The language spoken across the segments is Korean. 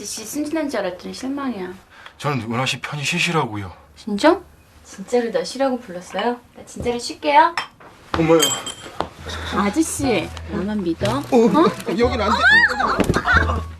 아저씨 순진한 줄 알았더니 실망이야. 저는 은하 씨 편이 싫으라고요. 진정? 진짜로 나 쉬라고 불렀어요? 나 진짜로 쉴게요. 어머요. 아저씨, 나만 믿어? 여긴 안 돼.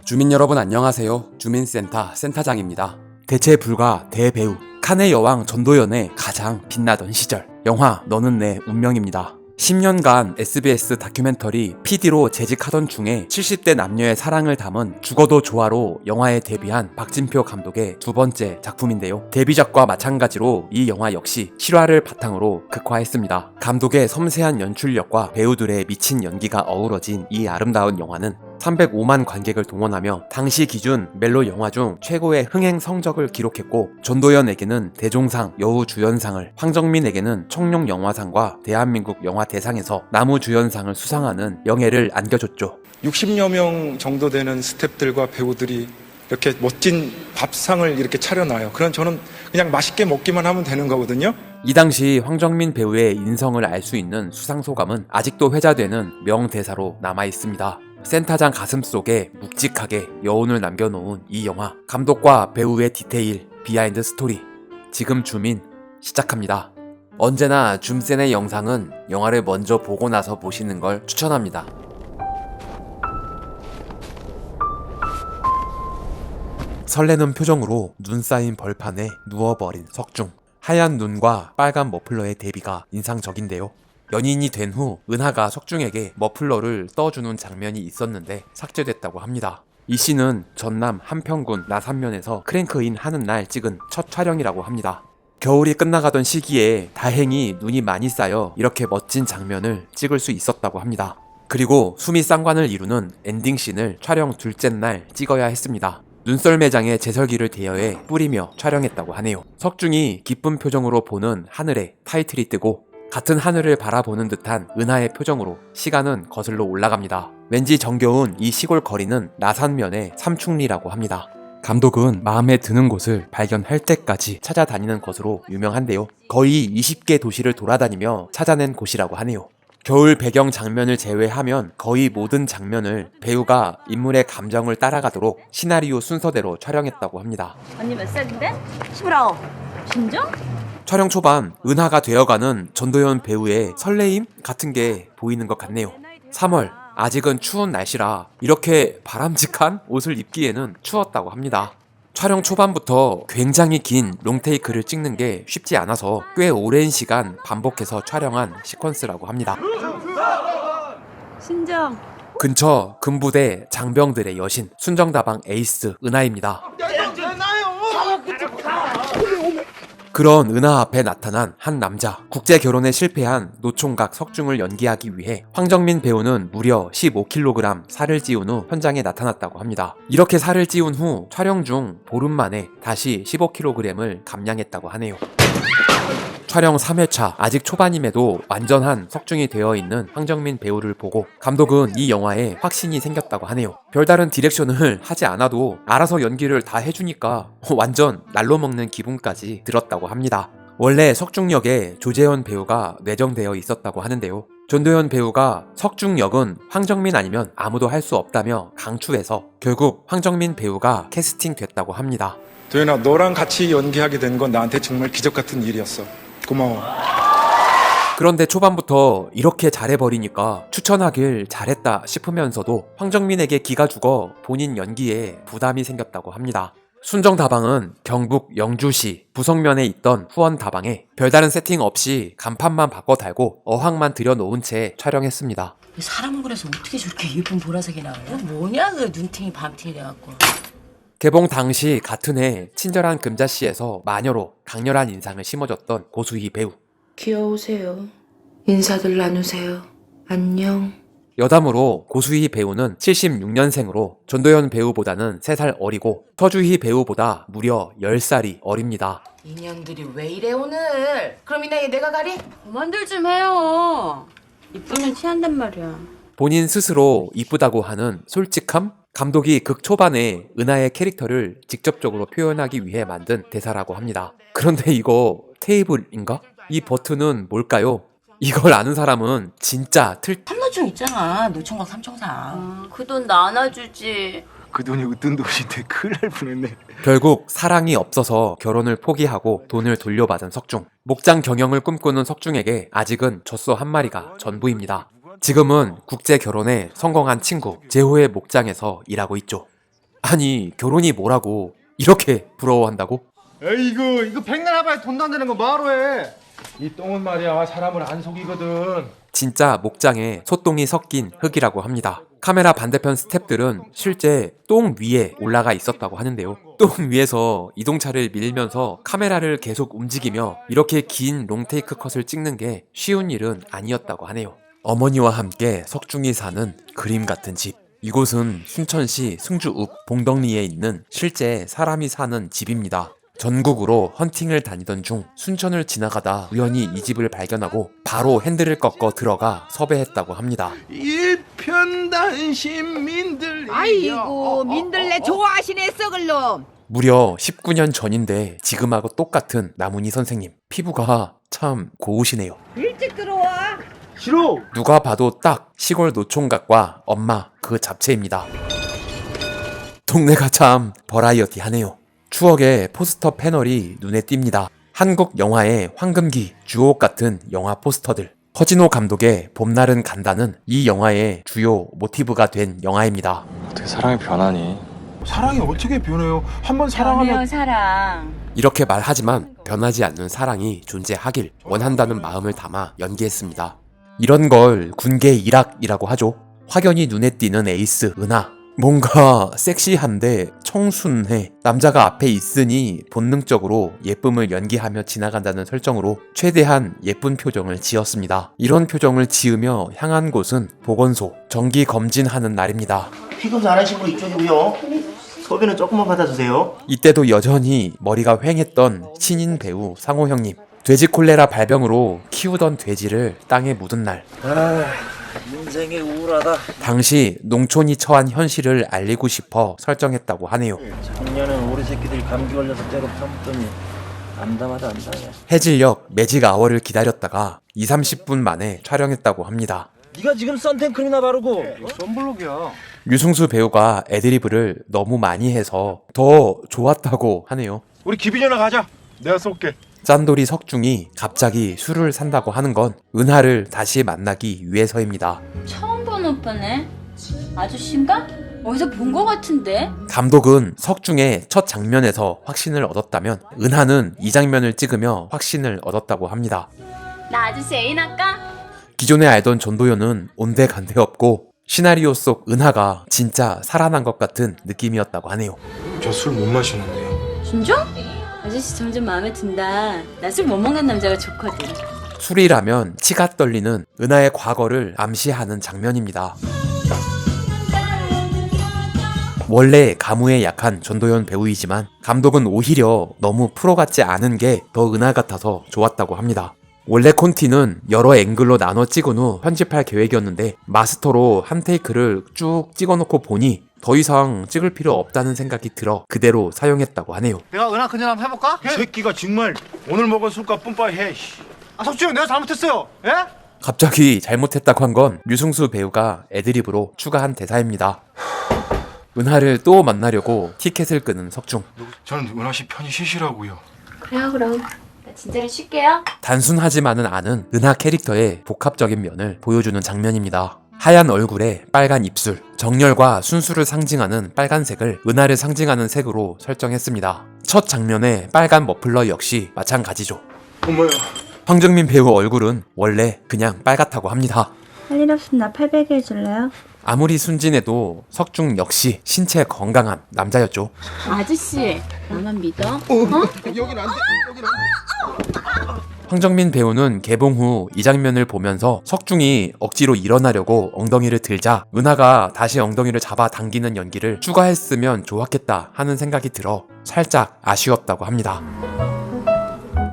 주민 여러분 안녕하세요. 주민센터 센터장입니다. 대체 불가 대배우 칸의 여왕 전도연의 가장 빛나던 시절 영화 너는 내 운명입니다. 10년간 SBS 다큐멘터리 PD로 재직하던 중에 70대 남녀의 사랑을 담은 죽어도 좋아로 영화에 데뷔한 박진표 감독의 두 번째 작품인데요. 데뷔작과 마찬가지로 이 영화 역시 실화를 바탕으로 극화했습니다. 감독의 섬세한 연출력과 배우들의 미친 연기가 어우러진 이 아름다운 영화는 305만 관객을 동원하며 당시 기준 멜로 영화 중 최고의 흥행 성적을 기록했고 전도연에게는 대종상 여우 주연상을 황정민에게는 청룡 영화상과 대한민국 영화 대상에서 나무 주연상을 수상하는 영예를 안겨줬죠. 60여 명 정도 되는 스탭들과 배우들이 이렇게 멋진 밥상을 이렇게 차려놔요. 그럼 저는 그냥 맛있게 먹기만 하면 되는 거거든요. 이 당시 황정민 배우의 인성을 알 수 있는 수상 소감은 아직도 회자되는 명대사로 남아 있습니다. 센터장 가슴 속에 묵직하게 여운을 남겨놓은 이 영화 감독과 배우의 디테일 비하인드 스토리 지금 줌인 시작합니다. 언제나 줌센의 영상은 영화를 먼저 보고 나서 보시는 걸 추천합니다. 설레는 표정으로 눈 쌓인 벌판에 누워버린 석중. 하얀 눈과 빨간 머플러의 대비가 인상적인데요. 연인이 된 후 은하가 석중에게 머플러를 떠주는 장면이 있었는데 삭제됐다고 합니다. 이 씬은 전남 한평군 나산면에서 크랭크인 하는 날 찍은 첫 촬영이라고 합니다. 겨울이 끝나가던 시기에 다행히 눈이 많이 쌓여 이렇게 멋진 장면을 찍을 수 있었다고 합니다. 그리고 숨이 쌍관을 이루는 엔딩씬을 촬영 둘째 날 찍어야 했습니다. 눈썰 매장에 제설기를 대여해 뿌리며 촬영했다고 하네요. 석중이 기쁜 표정으로 보는 하늘에 타이틀이 뜨고 같은 하늘을 바라보는 듯한 은하의 표정으로 시간은 거슬러 올라갑니다. 왠지 정겨운 이 시골 거리는 나산면의 삼충리라고 합니다. 감독은 마음에 드는 곳을 발견할 때까지 찾아다니는 것으로 유명한데요. 거의 20개 도시를 돌아다니며 찾아낸 곳이라고 하네요. 겨울 배경 장면을 제외하면 거의 모든 장면을 배우가 인물의 감정을 따라가도록 시나리오 순서대로 촬영했다고 합니다. 언니 몇 살인데? 19. 진정? 촬영 초반 은하가 되어가는 전도연 배우의 설레임 같은 게 보이는 것 같네요. 3월 아직은 추운 날씨라 이렇게 바람직한 옷을 입기에는 추웠다고 합니다. 촬영 초반부터 굉장히 긴 롱테이크를 찍는 게 쉽지 않아서 꽤 오랜 시간 반복해서 촬영한 시퀀스라고 합니다. 신정. 근처 금부대 장병들의 여신 순정다방 에이스 은하입니다. 그런 은하 앞에 나타난 한 남자. 국제 결혼에 실패한 노총각 석중을 연기하기 위해 황정민 배우는 무려 15kg 살을 찌운 후 현장에 나타났다고 합니다. 이렇게 살을 찌운 후 촬영 중 보름 만에 다시 15kg을 감량했다고 하네요. 촬영 3회차 아직 초반임에도 완전한 석중이 되어 있는 황정민 배우를 보고 감독은 이 영화에 확신이 생겼다고 하네요. 별다른 디렉션을 하지 않아도 알아서 연기를 다 해주니까 완전 날로 먹는 기분까지 들었다고 합니다. 원래 석중 역에 조재현 배우가 내정되어 있었다고 하는데요. 전도연 배우가 석중 역은 황정민 아니면 아무도 할 수 없다며 강추해서 결국 황정민 배우가 캐스팅 됐다고 합니다. 도현아, 너랑 같이 연기하게 된 건 나한테 정말 기적 같은 일이었어. 고마워. 그런데 초반부터 이렇게 잘해버리니까 추천하길 잘했다 싶으면서도 황정민에게 기가 죽어 본인 연기에 부담이 생겼다고 합니다. 순정다방은 경북 영주시 부성면에 있던 후원다방에 별다른 세팅 없이 간판만 바꿔 달고 어항만 들여놓은 채 촬영했습니다. 사람 얼굴에서 어떻게 저렇게 예쁜 보라색이 나와요? 뭐냐 그 눈팅이 밤팅이 돼갖고 개봉 당시 같은 해 친절한 금자씨에서 마녀로 강렬한 인상을 심어줬던 고수희 배우. 귀여우세요. 인사들 나누세요. 안녕. 여담으로 고수희 배우는 76년생으로 전도연 배우보다는 3살 어리고 서주희 배우보다 무려 10살이 어립니다. 인연들이 왜 이래 오늘 그럼 이 나이에 내가 가리? 그만들 좀 해요. 이쁘면 취한단 말이야. 본인 스스로 이쁘다고 하는 솔직함? 감독이 극 초반에 은하의 캐릭터를 직접적으로 표현하기 위해 만든 대사라고 합니다. 그런데 이거 테이블인가? 이 버튼은 뭘까요? 이걸 아는 사람은 진짜 틀 한노총 있잖아 노총각 삼총사 아, 그돈 나눠주지. 그 돈이 으뜬 돈인데 큰일 날 뻔했네. 결국 사랑이 없어서 결혼을 포기하고 돈을 돌려받은 석중. 목장 경영을 꿈꾸는 석중에게 아직은 젖소 한 마리가 전부입니다. 지금은 국제 결혼에 성공한 친구 제호의 목장에서 일하고 있죠. 아니 결혼이 뭐라고 이렇게 부러워한다고? 에이 이거 이거 백날 하바에 돈도 안 되는 거 뭐하러 해? 이 똥은 말이야 사람을 안 속이거든. 진짜 목장에 소똥이 섞인 흙이라고 합니다. 카메라 반대편 스탭들은 실제 똥 위에 올라가 있었다고 하는데요. 똥 위에서 이동차를 밀면서 카메라를 계속 움직이며 이렇게 긴 롱테이크 컷을 찍는 게 쉬운 일은 아니었다고 하네요. 어머니와 함께 석중이 사는 그림 같은 집. 이곳은 순천시 승주읍 봉덕리에 있는 실제 사람이 사는 집입니다. 전국으로 헌팅을 다니던 중 순천을 지나가다 우연히 이 집을 발견하고 바로 핸들을 꺾어 들어가 섭외했다고 합니다. 일편단심 민들. 아이고 민들레 좋아하시네 썩을 놈 무려 19년 전인데 지금하고 똑같은 나문희 선생님. 피부가 참 고우시네요. 일찍 들어와 싫어. 누가 봐도 딱 시골 노총각과 엄마 그 잡채입니다. 동네가 참 버라이어티 하네요. 추억의 포스터 패널이 눈에 띕니다. 한국 영화의 황금기, 주옥 같은 영화 포스터들. 허진호 감독의 봄날은 간다는 이 영화의 주요 모티브가 된 영화입니다. 어떻게 사랑이 변하니? 사랑이 어떻게 변해요? 한번 변해요 사랑하면 사랑. 이렇게 말하지만 변하지 않는 사랑이 존재하길 원한다는 마음을 담아 연기했습니다. 이런 걸 군계 일학이라고 하죠. 확연히 눈에 띄는 에이스 은하. 뭔가 섹시한데 청순해. 남자가 앞에 있으니 본능적으로 예쁨을 연기하며 지나간다는 설정으로 최대한 예쁜 표정을 지었습니다. 이런 표정을 지으며 향한 곳은 보건소, 정기 검진하는 날입니다. 피 검사 안 하신 분 이쪽이고요. 소변은 조금만 받아주세요. 이때도 여전히 머리가 휑했던 신인 배우 상호 형님. 돼지 콜레라 발병으로 키우던 돼지를 땅에 묻은 날. 인생이 우울하다. 당시 농촌이 처한 현실을 알리고 싶어 설정했다고 하네요. 작년엔 우리 새끼들이 감기 걸려서 째로 삼더니 암담하다 암담해. 해질녘 매직 아워를 기다렸다가 2, 30분 만에 촬영했다고 합니다. 네가 지금 선텐크림이나 바르고 썬블록이야. 유승수 배우가 애드리브를 너무 많이 해서 더 좋았다고 하네요. 우리 기빈이나 가자. 내가 쏠게. 짠돌이 석중이 갑자기 술을 산다고 하는 건 은하를 다시 만나기 위해서입니다. 처음 본 오빠네. 아저씨인가? 어디서 본거 같은데? 감독은 석중의 첫 장면에서 확신을 얻었다면 은하는 이 장면을 찍으며 확신을 얻었다고 합니다. 나 아저씨 애인 할까? 기존에 알던 전도연은 온데간데 없고 시나리오 속 은하가 진짜 살아난 것 같은 느낌이었다고 하네요. 저 술 못 마시는데요. 진짜? 아저씨 점점 마음에 든다. 나 술 못 먹는 남자가 좋거든. 술이라면 치가 떨리는 은하의 과거를 암시하는 장면입니다. 원래 가무에 약한 전도연 배우이지만 감독은 오히려 너무 프로 같지 않은 게 더 은하 같아서 좋았다고 합니다. 원래 콘티는 여러 앵글로 나눠 찍은 후 편집할 계획이었는데 마스터로 한 테이크를 쭉 찍어놓고 보니 더 이상 찍을 필요 없다는 생각이 들어 그대로 사용했다고 하네요. 내가 은하 그냥 한번 해볼까? 새끼가 정말 오늘 먹은 술값 뿜빠이 해. 씨. 아 석주 형 내가 잘못했어요. 예? 갑자기 잘못했다고 한건 유승수 배우가 애드립으로 추가한 대사입니다. 은하를 또 만나려고 티켓을 끄는 석중. 저는 은하 씨 편히 쉬시라고요. 그래요 그럼. 나 진짜로 쉴게요. 단순하지만은 않은 은하 캐릭터의 복합적인 면을 보여주는 장면입니다. 하얀 얼굴에 빨간 입술, 정열과 순수를 상징하는 빨간색을 은하를 상징하는 색으로 설정했습니다. 첫 장면의 빨간 머플러 역시 마찬가지죠. 어머야. 황정민 배우 얼굴은 원래 그냥 빨갛다고 합니다. 할 일 없으면 나 800에 해줄래요? 아무리 순진해도 석중 역시 신체 건강한 남자였죠. 아저씨 나만 믿어? 여긴 안 돼. 여긴 안 돼. 황정민 배우는 개봉 후 이 장면을 보면서 석중이 억지로 일어나려고 엉덩이를 들자 은하가 다시 엉덩이를 잡아 당기는 연기를 추가했으면 좋았겠다 하는 생각이 들어 살짝 아쉬웠다고 합니다.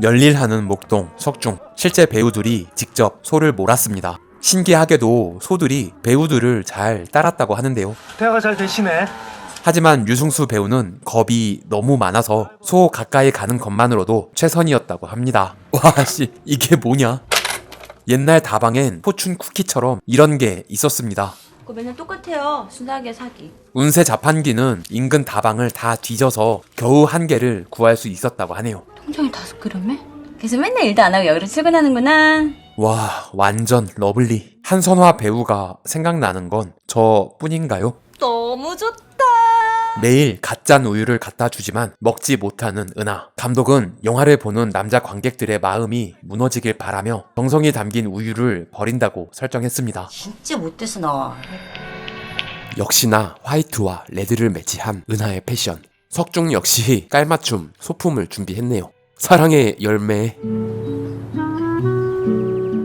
열일하는 목동, 석중. 실제 배우들이 직접 소를 몰았습니다. 신기하게도 소들이 배우들을 잘 따랐다고 하는데요. 대화가 잘 되시네. 하지만 유승수 배우는 겁이 너무 많아서 소 가까이 가는 것만으로도 최선이었다고 합니다. 와, 씨, 이게 뭐냐? 옛날 다방엔 포춘 쿠키처럼 이런 게 있었습니다. 그거 맨날 똑같아요. 순하게 사기. 운세 자판기는 인근 다방을 다 뒤져서 겨우 한 개를 구할 수 있었다고 하네요. 통장이 다섯 개라며? 그래서 맨날 일도 안 하고 여기로 출근하는구나. 와, 완전 러블리. 한선화 배우가 생각나는 건 저뿐인가요? 너무 좋다. 매일 갓짠 우유를 갖다 주지만 먹지 못하는 은하. 감독은 영화를 보는 남자 관객들의 마음이 무너지길 바라며 정성이 담긴 우유를 버린다고 설정했습니다. 진짜 못돼서 너. 역시나 화이트와 레드를 매치한 은하의 패션. 석중 역시 깔맞춤 소품을 준비했네요. 사랑의 열매.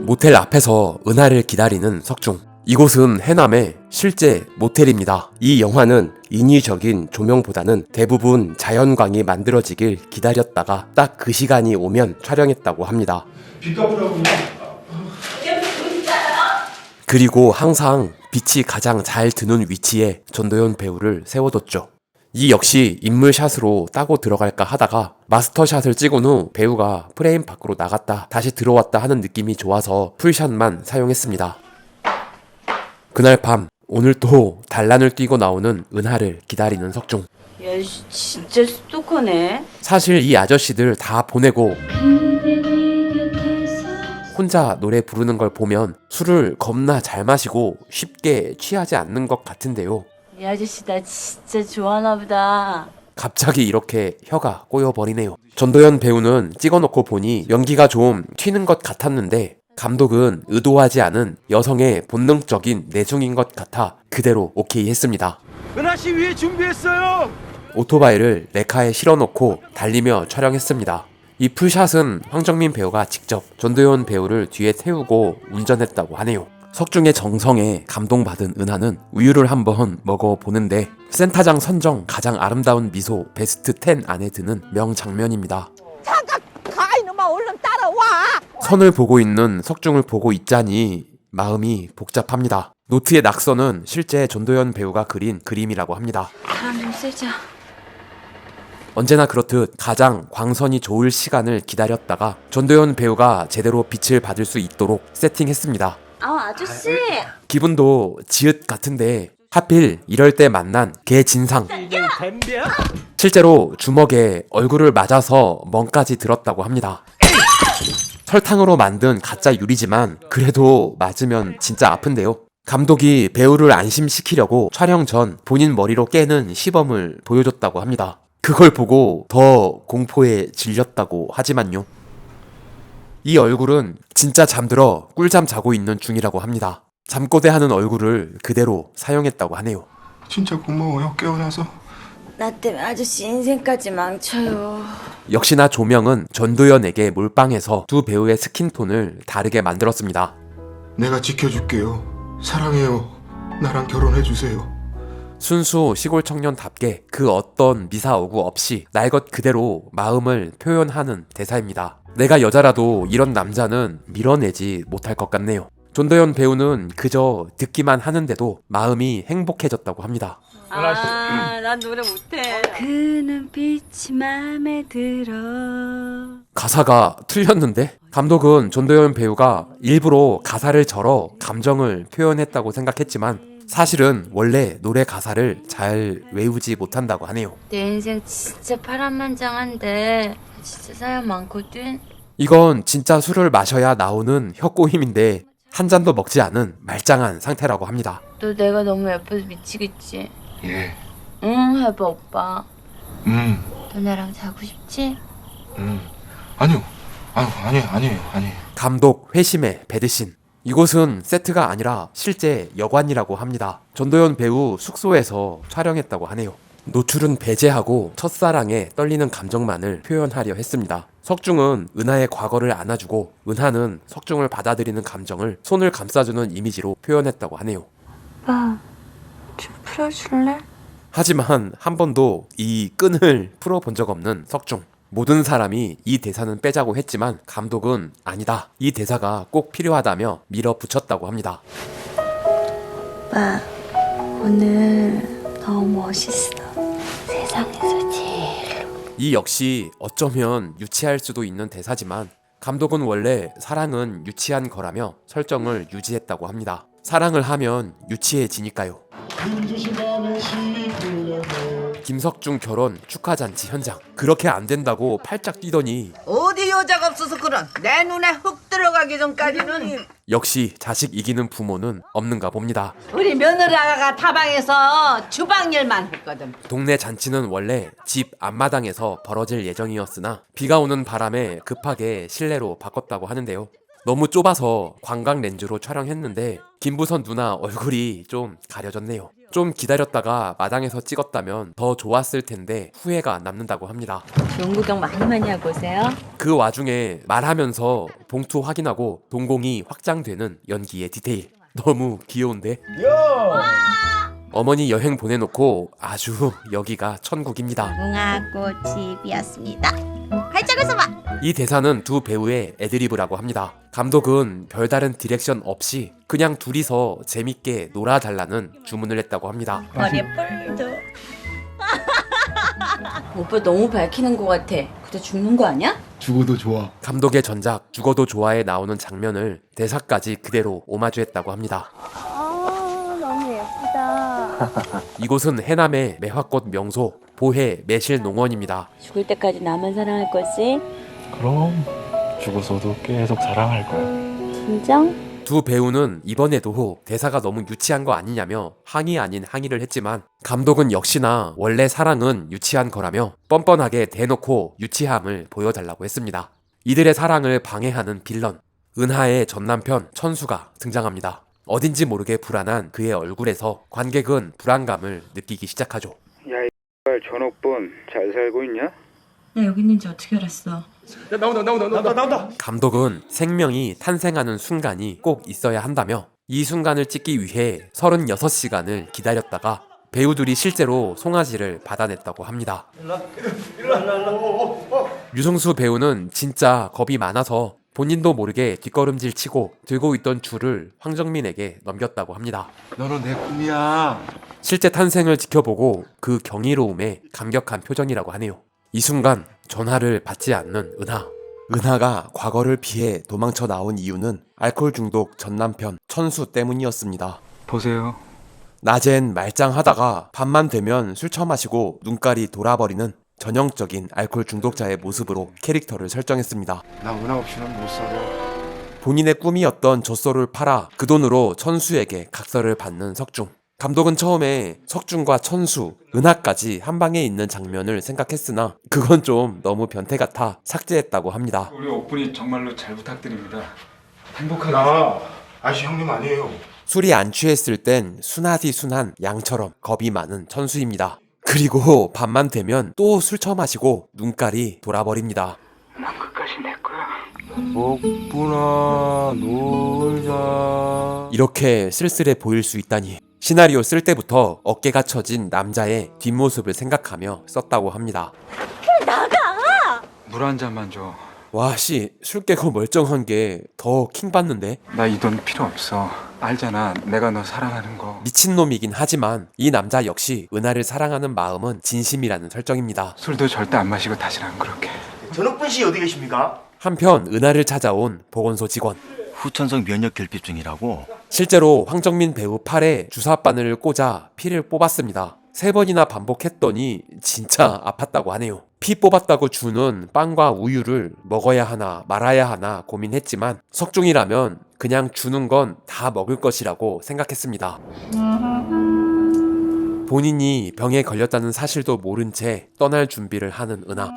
모텔 앞에서 은하를 기다리는 석중. 이곳은 해남의 실제 모텔입니다. 이 영화는 인위적인 조명보다는 대부분 자연광이 만들어지길 기다렸다가 딱 그 시간이 오면 촬영했다고 합니다. 그리고 항상 빛이 가장 잘 드는 위치에 전도연 배우를 세워뒀죠. 이 역시 인물샷으로 따고 들어갈까 하다가 마스터샷을 찍은 후 배우가 프레임 밖으로 나갔다 다시 들어왔다 하는 느낌이 좋아서 풀샷만 사용했습니다. 그날 밤 오늘 또 단란을 뛰고 나오는 은하를 기다리는 석중. 야, 씨, 진짜 스토커네. 사실 이 아저씨들 다 보내고 혼자 노래 부르는 걸 보면 술을 겁나 잘 마시고 쉽게 취하지 않는 것 같은데요. 이 아저씨 나 진짜 좋아하나 보다. 갑자기 이렇게 혀가 꼬여버리네요. 전도연 배우는 찍어놓고 보니 연기가 좀 튀는 것 같았는데 감독은 의도하지 않은 여성의 본능적인 내숭인 것 같아 그대로 오케이 했습니다. 은하 씨 위에 준비했어요. 오토바이를 레카에 실어놓고 달리며 촬영했습니다. 이 풀샷은 황정민 배우가 직접 전도연 배우를 뒤에 태우고 운전했다고 하네요. 석중의 정성에 감동받은 은하는 우유를 한번 먹어보는데 센타장 선정 가장 아름다운 미소 베스트 10 안에 드는 명장면입니다. 가이 놈아 얼른 따라와 선을 보고 있는 석중을 보고 있자니 마음이 복잡합니다. 노트의 낙서는 실제 전도연 배우가 그린 그림이라고 합니다. 바람 좀 쐬자. 언제나 그렇듯 가장 광선이 좋을 시간을 기다렸다가 전도연 배우가 제대로 빛을 받을 수 있도록 세팅했습니다. 아, 아저씨. 기분도 지읒 같은데 하필 이럴 때 만난 개 진상. 실제로 주먹에 얼굴을 맞아서 멍까지 들었다고 합니다. 설탕으로 만든 가짜 유리지만 그래도 맞으면 진짜 아픈데요. 감독이 배우를 안심시키려고 촬영 전 본인 머리로 깨는 시범을 보여줬다고 합니다. 그걸 보고 더 공포에 질렸다고 하지만요. 이 얼굴은 진짜 잠들어 꿀잠 자고 있는 중이라고 합니다. 잠꼬대 하는 얼굴을 그대로 사용했다고 하네요. 진짜 고마워요 깨어나서 나 때문에 아저씨 인생까지 망쳐요. 역시나 조명은 전도연에게 몰빵해서 두 배우의 스킨톤을 다르게 만들었습니다. 내가 지켜줄게요 사랑해요 나랑 결혼해주세요 순수 시골 청년답게 그 어떤 미사오구 없이 날 것 그대로 마음을 표현하는 대사입니다. 내가 여자라도 이런 남자는 밀어내지 못할 것 같네요. 존도연 배우는 그저 듣기만 하는데도 마음이 행복해졌다고 합니다. 아, 난 노래 못해. 그 눈빛이 마음에 들어. 가사가 틀렸는데? 감독은 존도연 배우가 일부러 가사를 절어 감정을 표현했다고 생각했지만 사실은 원래 노래 가사를 잘 외우지 못한다고 하네요. 내 인생 진짜 파란만장한데 진짜 사연 많거든. 이건 진짜 술을 마셔야 나오는 혀꼬힘인데 한 잔도 먹지 않은 말짱한 상태라고 합니다. 너 내가 너무 예뻐서 미치겠지? 예 응, 해봐 오빠. 음, 너 나랑 자고 싶지? 음. 아니요 아유 아니에요 아니에요 아니에요 감독 회심의 배드신. 이곳은 세트가 아니라 실제 여관이라고 합니다. 전도연 배우 숙소에서 촬영했다고 하네요. 노출은 배제하고 첫사랑에 떨리는 감정만을 표현하려 했습니다. 석중은 은하의 과거를 안아주고 은하는 석중을 받아들이는 감정을 손을 감싸주는 이미지로 표현했다고 하네요. 오빠, 좀 풀어줄래? 하지만 한 번도 이 끈을 풀어본 적 없는 석중. 모든 사람이 이 대사는 빼자고 했지만 감독은 아니다. 이 대사가 꼭 필요하다며 밀어붙였다고 합니다. 오빠, 오늘 너무 멋있어. 세상에서 제일. 이 역시 어쩌면 유치할 수도 있는 대사지만 감독은 원래 사랑은 유치한 거라며 설정을 유지했다고 합니다. 사랑을 하면 유치해지니까요. 김석중 결혼 축하 잔치 현장. 그렇게 안 된다고 팔짝 뛰더니 어디 여자가 없어서 그런 내 눈에 흙 들어가기 전까지는 역시 자식 이기는 부모는 없는가 봅니다. 우리 며느라가 타방에서 주방일만 했거든 동네 잔치는 원래 집 앞마당에서 벌어질 예정이었으나 비가 오는 바람에 급하게 실내로 바꿨다고 하는데요. 너무 좁아서 관광 렌즈로 촬영했는데 김부선 누나 얼굴이 좀 가려졌네요. 좀 기다렸다가 마당에서 찍었다면 더 좋았을 텐데 후회가 남는다고 합니다. 좋은 구경 많이 많이 하고 오세요. 그 와중에 말하면서 봉투 확인하고 동공이 확장되는 연기의 디테일 너무 귀여운데 어머니 여행 보내놓고 아주 여기가 천국입니다 무궁화꽃 집이었습니다. 활짝을 봐. 이 대사는 두 배우의 애드리브라고 합니다 감독은 별다른 디렉션 없이 그냥 둘이서 재밌게 놀아달라는 주문을 했다고 합니다 머리에 뿔도. 오빠 너무 밝히는 것 같아. 그때 죽는 거 아니야? 죽어도 좋아. 감독의 전작 죽어도 좋아에 나오는 장면을 대사까지 그대로 오마주했다고 합니다 아 너무 예쁘다. 이곳은 해남의 매화꽃 명소 보혜 매실 농원입니다 죽을 때까지 나만 사랑할 거지? 그럼 죽어서도 계속 사랑할 거야. 진정? 두 배우는 이번에도 대사가 너무 유치한 거 아니냐며 항의 아닌 항의를 했지만 감독은 역시나 원래 사랑은 유치한 거라며 뻔뻔하게 대놓고 유치함을 보여달라고 했습니다. 이들의 사랑을 방해하는 빌런 은하의 전남편 천수가 등장합니다. 어딘지 모르게 불안한 그의 얼굴에서 관객은 불안감을 느끼기 시작하죠. 전옥본 잘 살고 있냐? 나 여기 있는지 어떻게 알았어? 감독은 생명이 탄생하는 순간이 꼭 있어야 한다며 이 순간을 찍기 위해 36시간을 기다렸다가 배우들이 실제로 송아지를 받아냈다고 합니다. 유성수 배우는 진짜 겁이 많아서 본인도 모르게 뒷걸음질 치고 들고 있던 줄을 황정민에게 넘겼다고 합니다. 너는 내 꿈이야. 실제 탄생을 지켜보고 그 경이로움에 감격한 표정이라고 하네요. 이 순간 전화를 받지 않는 은하. 은하가 과거를 피해 도망쳐 나온 이유는 알코올 중독 전 남편 천수 때문이었습니다. 보세요. 낮엔 말짱하다가 밤만 되면 술 처마시고 눈깔이 돌아버리는 전형적인 알코올 중독자의 모습으로 캐릭터를 설정했습니다. 나 은하 없이는 못 살아. 본인의 꿈이었던 젖소를 팔아 그 돈으로 천수에게 각서를 받는 석중. 감독은 처음에 석중과 천수, 은하까지 한 방에 있는 장면을 생각했으나 그건 좀 너무 변태 같아 삭제했다고 합니다. 우리 오픈이 정말로 잘 부탁드립니다. 행복하게 나 아저씨 형님 아니에요. 술이 안 취했을 땐 순하디 순한 양처럼 겁이 많은 천수입니다. 그리고 밤만 되면 또 술 처마시고 눈깔이 돌아버립니다. 복분아 놀자. 이렇게 쓸쓸해 보일 수 있다니. 시나리오 쓸 때부터 어깨가 처진 남자의 뒷모습을 생각하며 썼다고 합니다. 물 한 잔만 줘. 와, 씨, 술 깨고 멀쩡한 게 더 킹받는데? 나 이 돈 필요 없어. 알잖아. 내가 너 사랑하는 거. 미친놈이긴 하지만 이 남자 역시 은하를 사랑하는 마음은 진심이라는 설정입니다. 술도 절대 안 마시고 다시는 안 그렇게. 전옥분 씨 어디 계십니까? 한편 은하를 찾아온 보건소 직원. 후천성 면역 결핍 중이라고. 실제로 황정민 배우 팔에 주사 바늘을 꽂아 피를 뽑았습니다. 세 번이나 반복했더니 진짜 아팠다고 하네요. 피 뽑았다고 주는 빵과 우유를 먹어야 하나 말아야 하나 고민했지만 석중이라면 그냥 주는 건 다 먹을 것이라고 생각했습니다. 본인이 병에 걸렸다는 사실도 모른 채 떠날 준비를 하는 은하.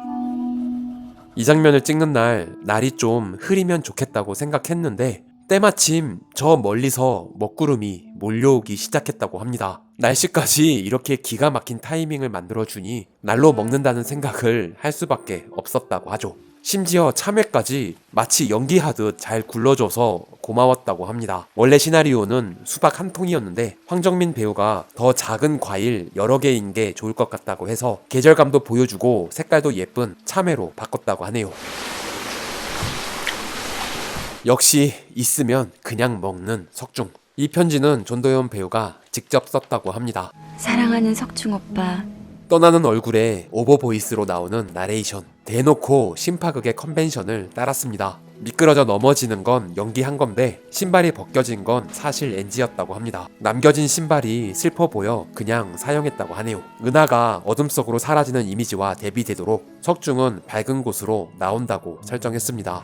이 장면을 찍는 날 날이 좀 흐리면 좋겠다고 생각했는데 때마침 저 멀리서 먹구름이 몰려오기 시작했다고 합니다. 날씨까지 이렇게 기가 막힌 타이밍을 만들어주니 날로 먹는다는 생각을 할 수밖에 없었다고 하죠. 심지어 참외까지 마치 연기하듯 잘 굴러줘서 고마웠다고 합니다. 원래 시나리오는 수박 한 통이었는데 황정민 배우가 더 작은 과일 여러 개인 게 좋을 것 같다고 해서 계절감도 보여주고 색깔도 예쁜 참외로 바꿨다고 하네요. 역시 있으면 그냥 먹는 석중. 이 편지는 전도연 배우가 직접 썼다고 합니다. 사랑하는 석중 오빠. 떠나는 얼굴에 오버보이스로 나오는 나레이션. 대놓고 심파극의 컨벤션을 따랐습니다. 미끄러져 넘어지는 건 연기한 건데 신발이 벗겨진 건 사실 NG였다고 합니다. 남겨진 신발이 슬퍼 보여 그냥 사용했다고 하네요. 은하가 어둠 속으로 사라지는 이미지와 대비되도록 석중은 밝은 곳으로 나온다고 설정했습니다.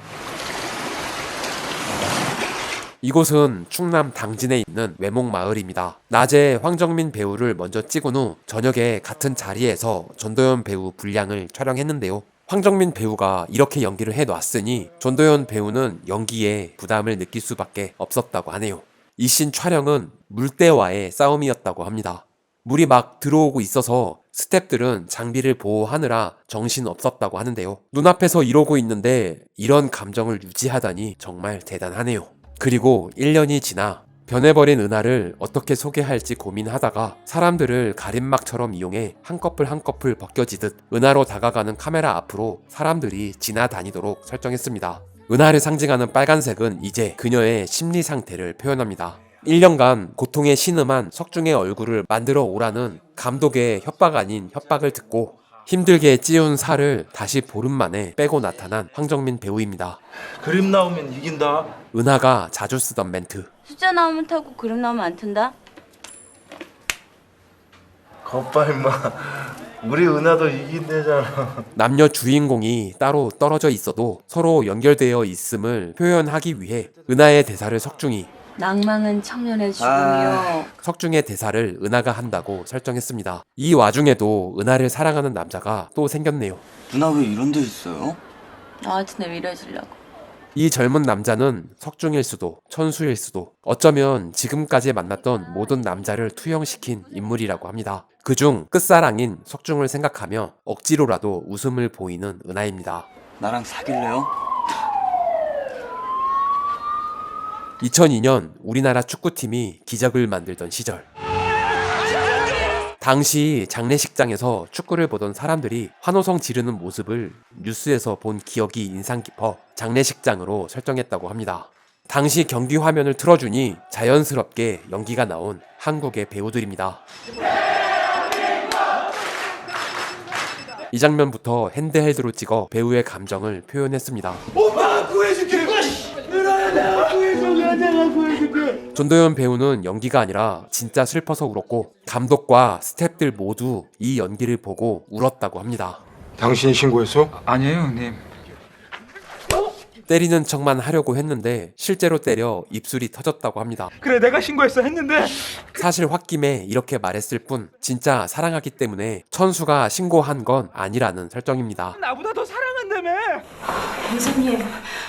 이곳은 충남 당진에 있는 외목 마을입니다. 낮에 황정민 배우를 먼저 찍은 후 저녁에 같은 자리에서 전도연 배우 분량을 촬영했는데요. 황정민 배우가 이렇게 연기를 해놨으니 전도연 배우는 연기에 부담을 느낄 수밖에 없었다고 하네요. 이씬 촬영은 물대와의 싸움이었다고 합니다. 물이 막 들어오고 있어서 스탭들은 장비를 보호하느라 정신 없었다고 하는데요. 눈앞에서 이러고 있는데 이런 감정을 유지하다니 정말 대단하네요. 그리고 1년이 지나 변해버린 은하를 어떻게 소개할지 고민하다가 사람들을 가림막처럼 이용해 한꺼풀 한꺼풀 벗겨지듯 은하로 다가가는 카메라 앞으로 사람들이 지나다니도록 설정했습니다. 은하를 상징하는 빨간색은 이제 그녀의 심리 상태를 표현합니다. 1년간 고통에 신음한 석중의 얼굴을 만들어 오라는 감독의 협박 아닌 협박을 듣고 힘들게 찌운 살을 다시 보름 만에 빼고 나타난 황정민 배우입니다. 그림 나오면 이긴다. 은하가 자주 쓰던 멘트. 숫자 나오면 타고 그림 나오면 안 탄다? 거봐 임마. 우리 은하도 이긴대잖아. 남녀 주인공이 따로 떨어져 있어도 서로 연결되어 있음을 표현하기 위해 은하의 대사를 석중이, 낭만은 청년의 죽음이요. 석중의 대사를 은하가 한다고 설정했습니다. 이 와중에도 은하를 사랑하는 남자가 또 생겼네요. 누나 왜 이런 데 있어요? 나한테 내 위로해주려고. 이 젊은 남자는 석중일 수도 천수일 수도 어쩌면 지금까지 만났던 모든 남자를 투영시킨 인물이라고 합니다. 그중 끝사랑인 석중을 생각하며 억지로라도 웃음을 보이는 은하입니다. 나랑 사귈래요? 2002년 우리나라 축구팀이 기적을 만들던 시절. 당시 장례식장에서 축구를 보던 사람들이 환호성 지르는 모습을 뉴스에서 본 기억이 인상 깊어 장례식장으로 설정했다고 합니다. 당시 경기 화면을 틀어주니 자연스럽게 연기가 나온 한국의 배우들입니다. 이 장면부터 핸드헬드로 찍어 배우의 감정을 표현했습니다. 전도연 배우는 연기가 아니라 진짜 슬퍼서 울었고 감독과 스탭들 모두 이 연기를 보고 울었다고 합니다. 당신이 신고했어? 아니에요, 형님. 때리는 척만 하려고 했는데 실제로 때려 입술이 터졌다고 합니다. 그래, 내가 신고했어 했는데 사실 홧김에 이렇게 말했을 뿐 진짜 사랑하기 때문에 천수가 신고한 건 아니라는 설정입니다. 나보다 더 사랑한다며. 선생님,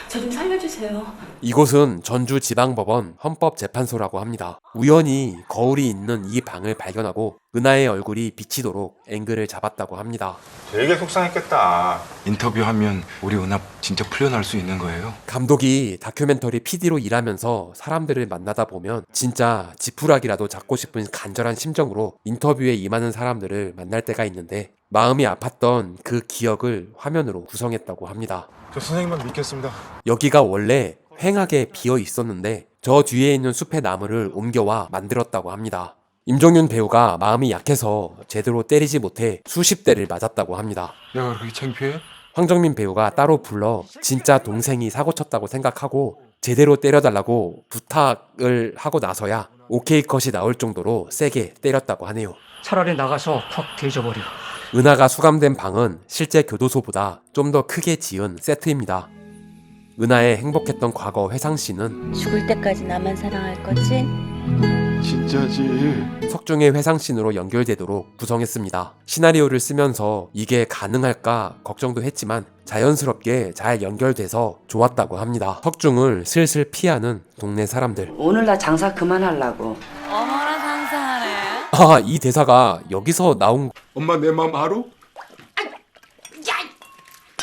저 좀 살려주세요. 이곳은 전주지방법원 헌법재판소라고 합니다. 우연히 거울이 있는 이 방을 발견하고 은하의 얼굴이 비치도록 앵글을 잡았다고 합니다. 되게 속상했겠다. 인터뷰하면 우리 은하 진짜 풀려날 수 있는 거예요? 감독이 다큐멘터리 PD로 일하면서 사람들을 만나다 보면 진짜 지푸라기라도 잡고 싶은 간절한 심정으로 인터뷰에 임하는 사람들을 만날 때가 있는데 마음이 아팠던 그 기억을 화면으로 구성했다고 합니다. 저 선생님만 믿겠습니다. 여기가 원래 횡하게 비어 있었는데 저 뒤에 있는 숲의 나무를 옮겨와 만들었다고 합니다. 임종윤 배우가 마음이 약해서 제대로 때리지 못해 수십 대를 맞았다고 합니다. 내가 그렇게 창피해? 황정민 배우가 따로 불러 진짜 동생이 사고 쳤다고 생각하고 제대로 때려달라고 부탁을 하고 나서야 오케이 컷이 나올 정도로 세게 때렸다고 하네요. 차라리 나가서 퍽 뒤져버려. 은하가 수감된 방은 실제 교도소보다 좀 더 크게 지은 세트입니다. 은하의 행복했던 과거 회상씬은 죽을 때까지 나만 사랑할 거지? 진짜지. 석중의 회상씬으로 연결되도록 구성했습니다. 시나리오를 쓰면서 이게 가능할까 걱정도 했지만 자연스럽게 잘 연결돼서 좋았다고 합니다. 석중을 슬슬 피하는 동네 사람들. 오늘 나 장사 그만하려고. 어머나 상상하네. 아, 이 대사가 여기서 나온 엄마 내 마음 알아?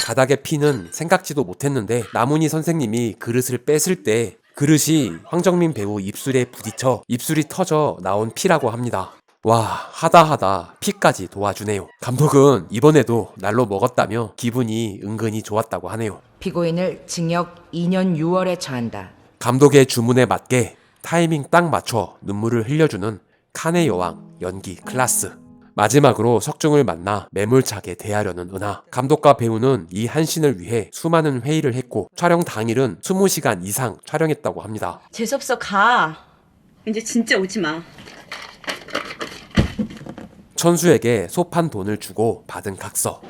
바닥에 피는 생각지도 못했는데 나문희 선생님이 그릇을 뺐을 때 그릇이 황정민 배우 입술에 부딪혀 입술이 터져 나온 피라고 합니다. 와 하다 하다 피까지 도와주네요. 감독은 이번에도 날로 먹었다며 기분이 은근히 좋았다고 하네요. 피고인을 징역 2년 6월에 처한다. 감독의 주문에 맞게 타이밍 딱 맞춰 눈물을 흘려주는 칸의 여왕 연기 클라스. 마지막으로 석중을 만나 매몰차게 대하려는 은하. 감독과 배우는 이한 씬을 위해 수많은 회의를 했고 촬영 당일은 20시간 이상 촬영했다고 합니다. 재수없어 가. 이제 진짜 오지 마. 천수에게 소판 돈을 주고 받은 각서.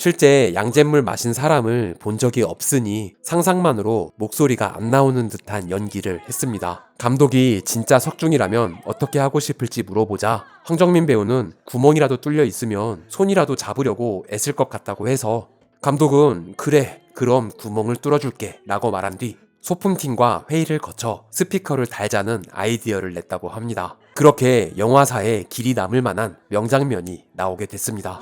실제 양잿물 마신 사람을 본 적이 없으니 상상만으로 목소리가 안 나오는 듯한 연기를 했습니다. 감독이 진짜 석중이라면 어떻게 하고 싶을지 물어보자 황정민 배우는 구멍이라도 뚫려 있으면 손이라도 잡으려고 애쓸 것 같다고 해서 감독은 그래 그럼 구멍을 뚫어줄게 라고 말한 뒤 소품팀과 회의를 거쳐 스피커를 달자는 아이디어를 냈다고 합니다. 그렇게 영화사에 길이 남을 만한 명장면이 나오게 됐습니다.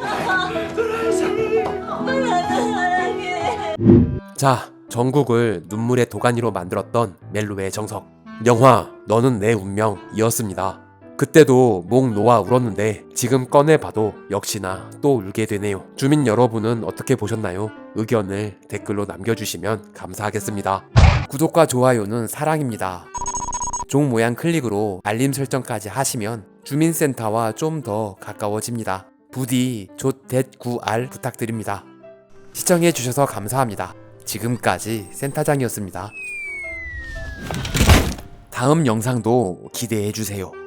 자, 전국을 눈물의 도가니로 만들었던 멜로의 정석. 영화 너는 내 운명이었습니다. 그때도 목 놓아 울었는데 지금 꺼내봐도 역시나 또 울게 되네요. 주민 여러분은 어떻게 보셨나요? 의견을 댓글로 남겨주시면 감사하겠습니다. 구독과 좋아요는 사랑입니다. 종 모양 클릭으로 알림 설정까지 하시면 주민센터와 좀 더 가까워집니다. 부디 조댓구알 부탁드립니다. 시청해주셔서 감사합니다. 지금까지 센터장이었습니다. 다음 영상도 기대해주세요.